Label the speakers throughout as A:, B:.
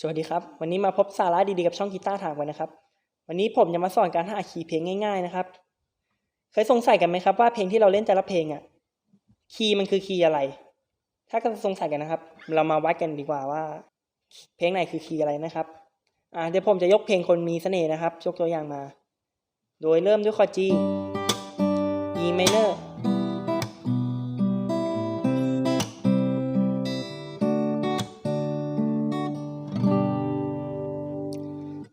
A: สวัสดีครับ วันนี้มาพบสาระดีๆกับช่องกีตาร์ถางกันนะครับ วันนี้ผมจะมาสอนการหาคีย์เพลงง่าย ๆนะครับ เคยสงสัยกันไหมครับว่าเพลงที่เราเล่นแต่ละเพลงอะคีย์มันคือคีย์อะไร ถ้าก็สงสัยกันนะครับ เรามาวัดกันดีกว่าว่า เพลงไหนคือคีย์อะไรนะครับอ่าเดี๋ยวผมจะยกเพลงคนมีเสน่ห์นะครับยกตัวอย่างมา โดยเริ่มด้วยคอร์ด G E minor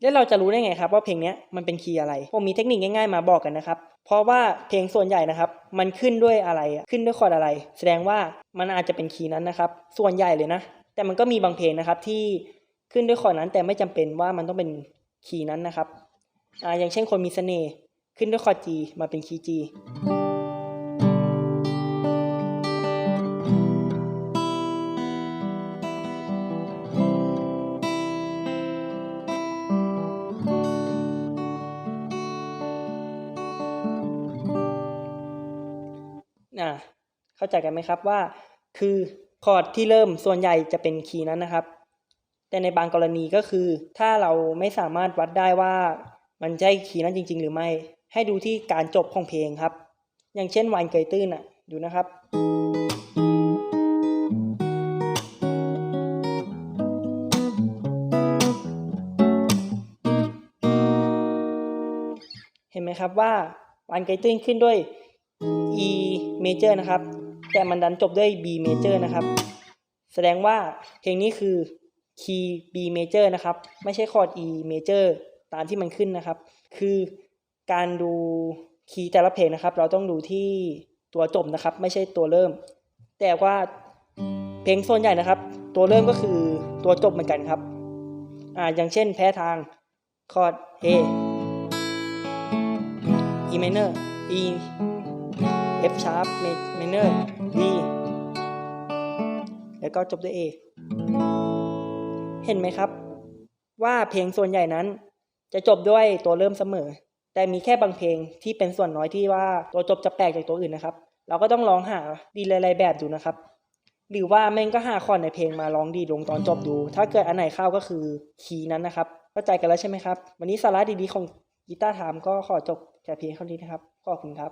A: แล้วเราจะรู้ได้ไงครับว่าเพลงนี้มันเป็นคีย์อะไร ผมมีเทคนิคง่ายๆมาบอกกันนะครับ เพราะว่าเพลงส่วนใหญ่นะครับ มันขึ้นด้วยอะไรขึ้นด้วยคอร์ดอะไร แสดงว่ามันอาจจะเป็นคีย์นั้นนะครับ ส่วนใหญ่เลยนะ แต่มันก็มีบางเพลงนะครับที่ขึ้นด้วยคอร์ดนั้น แต่ไม่จำเป็นว่ามันต้องเป็นคีย์นั้นนะครับอ่าอย่างเช่นคนมีเสน่ห์ขึ้นด้วยคอร์ด G มาเป็นคีย์ G อ่าเข้าใจกันไหมครับว่า คือคอร์ดที่เริ่มส่วนใหญ่จะเป็นคีย์นั้นนะครับ แต่ในบางกรณีก็คือ ถ้าเราไม่สามารถวัดได้ว่ามันใช่คีย์นั้นจริง ๆ หรือไม่ ให้ดูที่การจบของเพลงครับ อย่างเช่นวานเกยตื้นอะดูนะครับ เห็นไหมครับว่าวานเกยตื้นขึ้นด้วย E major นะครับ แต่มันดันจบด้วย B major นะครับ แสดงว่าเพลงนี้คือคีย์ B major นะครับ ไม่ใช่คอร์ด E major ตามที่มันขึ้นนะครับ คือการดูคีย์แต่ละเพลงนะครับ เราต้องดูที่ตัวจบนะครับ ไม่ใช่ตัวเริ่ม แต่ว่าเพลงส่วนใหญ่นะครับ ตัวเริ่มก็คือตัวจบเหมือนกันครับอ่าอย่างเช่นแพ้ทางคอร์ด A E minor E F sharp minor D แล้วก็จบด้วย A เห็นไหมครับ ว่าเพลงส่วนใหญ่นั้น จะจบด้วยตัวเริ่มเสมอ แต่มีแค่บางเพลงที่เป็นส่วนน้อยที่ว่าตัวจบจะแปลกจากตัวอื่นนะครับ เราก็ต้องลองหาดีหลายๆแบบดูนะครับ หรือว่าแม่งก็หาคอร์ดในเพลงมาลองดีลงตอนจบดู ถ้าเกิดอันไหนเข้าก็คือคีย์นั้นนะครับเข้าใจกันแล้วใช่ไหมครับ วันนี้สาระดีๆของกีตาร์ถามก็ขอจบแค่เพียงเท่านี้นะครับ ขอบคุณครับ